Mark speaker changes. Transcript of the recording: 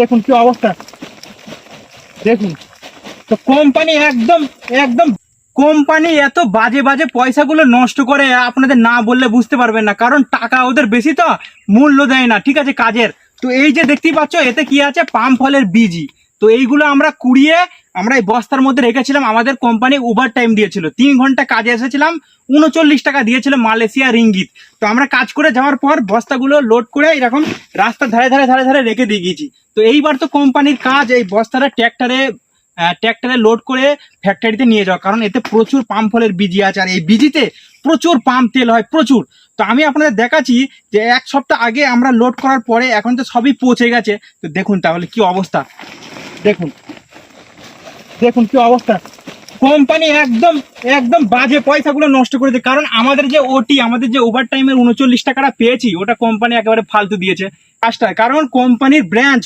Speaker 1: দেখুন কি অবস্থা। দেখুন। তো কোম্পানি একদম একদম কোম্পানি এত বাজে বাজে পয়সাগুলো নষ্ট করে আপনাদের না বললে বুঝতে পারবেন না। কারণ টাকা ওদের বেশি তো, মূল্য দেয় না, ঠিক আছে, কাজের। তো এই যে দেখতেই পাচ্ছ, এতে কি আছে? পাম ফলের বীজি তো এইগুলো আমরা কুড়িয়ে আমরা এই বস্তার মধ্যে রেখেছিলাম, আমাদের কোম্পানি ওভার টাইম দিয়েছিল। তিন ঘণ্টা কাজে এসেছিলাম, উনচল্লিশ টাকা দিয়েছিল মালয়েশিয়া রিঙ্গিত। তো আমরা কাজ করে যাওয়ার পর বস্তাগুলো লোড করে এরকম রাস্তার ধারে ধারে ধারে ধারে রেখে দিয়ে গিয়েছি। তো এইবার তো কোম্পানির কাজ এই বস্তাটা ট্র্যাক্টরে ট্র্যাক্টরে লোড করে ফ্যাক্টরিতে নিয়ে যাওয়া। কারণ এতে প্রচুর পাম ফলের বিজি আছে, আর এই বীজিতে প্রচুর পাম তেল হয়, প্রচুর। তো আমি আপনাদের দেখাচ্ছি যে এক সপ্তাহ আগে আমরা লোড করার পরে এখন তো সবই পৌঁছে গেছে। তো দেখুন তাহলে কি অবস্থা। দেখুন। দেখুন কি অবস্থা। কোম্পানি একদম একদম বাজে পয়সাগুলো নষ্ট করেছে কারণ আমাদের যে ওটি আমাদের যে ওভার টাইমের উনচল্লিশ টাকাটা পেয়েছি, ওটা কোম্পানি একেবারে ফালতু দিয়েছে। কাজটা, কারণ কোম্পানির ব্রাঞ্চ